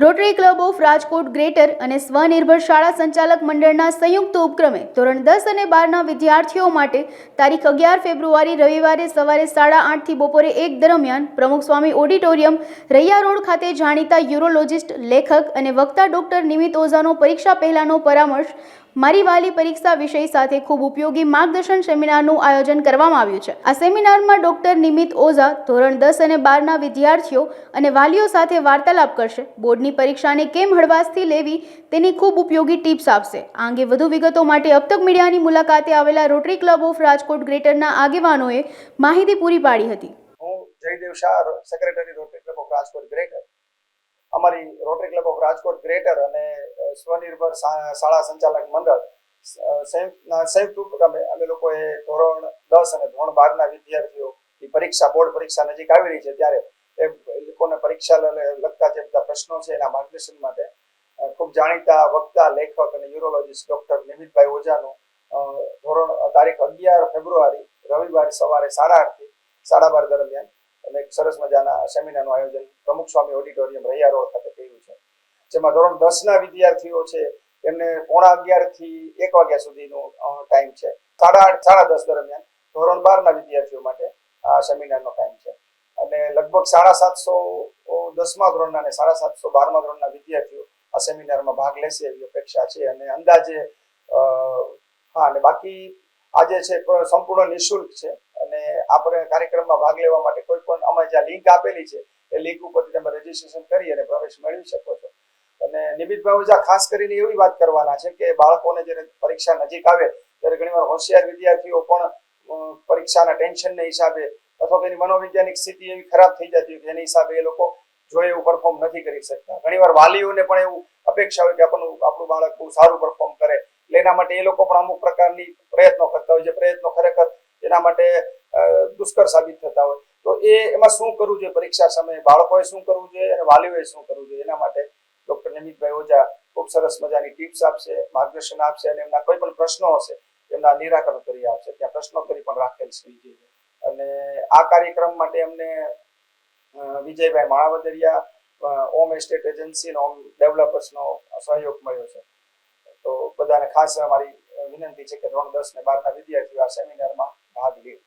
Rotary Club of Rajkot Greater અને સ્વનિર્ભર શાળા સંચાલક મંડળના સંયુક્ત ઉપક્રમે ધોરણ દસ અને બારના વિદ્યાર્થીઓ માટે તારીખ અગિયાર ફેબ્રુઆરી રવિવારે સવારે સાડા આઠથી બપોરે એક દરમિયાન પ્રમુખ સ્વામી ઓડિટોરિયમ રૈયા રોડ ખાતે જાણીતા યુરોલોજિસ્ટ, લેખક અને વક્તા ડોક્ટર નિમિત ઓઝાનો પરીક્ષા પહેલાંનો પરામર્શ મારી વાલી પરીક્ષા વિષય સાથે ખૂબ ઉપયોગી માર્ગદર્શન સેમિનારનું આયોજન કરવામાં આવ્યું છે. આ સેમિનારમાં ડોક્ટર નિમિત ઓઝા, ધોરણ દસ અને બારના વિદ્યાર્થીઓ અને વાલીઓ સાથે વાર્તાલાપ કરશે. બોર્ડની પરીક્ષાને કેમ હળવાશથી લેવી તેની ખૂબ ઉપયોગી ટિપ્સ આપશે. આ અંગે વધુ વિગતો માટે અબતક મીડિયાની મુલાકાતે આવેલા રોટરી ક્લબ ઓફ રાજકોટ ગ્રેટરના આગેવાનોએ માહિતી પૂરી પાડી હતી. હું Jaydev Shah secretary Rotary Club of Rajkot Greater. અમારી Rotary Club of Rajkot Greater અને સ્વનિર્ભર શાળા સંચાલક મંડળ સંયુક્તના સંયુક્ત ઉપક્રમે અમે લોકોએ ધોરણ દસ અને ધોરણ બારના વિદ્યાર્થીઓની પરીક્ષા, બોર્ડ પરીક્ષા નજીક આવી રહી છે ત્યારે એ લોકોને પરીક્ષા લગતા જે બધા પ્રશ્નો છે એના માર્ગદર્શન માટે ખૂબ જાણીતા વક્તા, લેખક અને યુરોલોજીસ્ટ ડોક્ટર નિમિતભાઈ ઓઝાનું ધોરણ તારીખ અગિયાર ફેબ્રુઆરી, રવિવારે સવારે સાડા આઠથી સાડા બાર દરમિયાન અને એક સરસ મજાના સેમિનારનું આયોજન, પ્રમુખ સ્વામી ઓડિટોરિયમ રૈયા રોડ ખાતે કર્યું. જેમાં ધોરણ દસના વિદ્યાર્થીઓ છે, એમને પોણા અગિયારથી એક વાગ્યા સુધીનો ટાઈમ છે. સાડા આઠ, સાડા દસ દરમિયાન ધોરણ બારના વિદ્યાર્થીઓ માટે આ સેમિનારનો ટાઈમ છે. અને લગભગ સાડા સાતસો દસમા ધોરણના અને સાડા સાતસો બારમા ધોરણના વિદ્યાર્થીઓ આ સેમિનારમાં ભાગ લેશે એવી અપેક્ષા છે. અને અંદાજે હા, અને બાકી આજે છે સંપૂર્ણ નિઃશુલ્ક છે. અને આપણે કાર્યક્રમમાં ભાગ લેવા માટે કોઈ પણ અમે જ્યાં લિંક આપેલી છે, એ લિંક ઉપરથી તમે રજીસ્ટ્રેશન કરી અને પ્રવેશ મેળવી શકો છો. અને નિમિતભાઈ ઓઝા ખાસ કરીને એવી વાત કરવાના છે કે બાળકોને જ્યારે પરીક્ષા નજીક આવે, ત્યારે ઘણીવાર હોશિયાર વિદ્યાર્થીઓ પણ પરીક્ષાના ટેન્શનને હિસાબે અથવા તેની મનોવૈજ્ઞાનિક સ્થિતિ એવી ખરાબ થઈ જતી હોય કે હિસાબે એ લોકો જોઈએ એવું પરફોર્મ નથી કરી શકતા. ઘણીવાર વાલીઓને પણ એવું અપેક્ષા હોય કે આપણું આપણું બાળક બહુ સારું પરફોર્મ કરે. એટલે એના માટે એ લોકો પણ અમુક પ્રકારની પ્રયત્નો કરતા હોય છે. પ્રયત્નો ખરેખર એના માટે દુષ્કર સાબિત થતા હોય. તો એ એમાં શું કરવું જોઈએ? પરીક્ષા સમયે બાળકોએ શું કરવું જોઈએ અને વાલીઓએ શું કરવું જોઈએ? એના માટે ડોક્ટર ઓઝા ખૂબ સરસ મજાની ટિપ્સ આપશે, માર્ગદર્શન આપશે અને એમના કોઈ પણ પ્રશ્નો હશે, એમના નિરાકરણ કરી આપશે. ત્યાં પ્રશ્નો કરી પણ રાખેલ છે અને આ કાર્યક્રમ માટે અમને વિજયભાઈ માણાવદરિયા ઓમ એસ્ટેટ એજન્સી ઓમ ડેવલપર્સનો સહયોગ મળ્યો છે. તો બધાને ખાસ અમારી વિનંતી છે કે ધોરણ દસ ને બારના વિદ્યાર્થીઓ આ સેમિનારમાં ભાગ લે.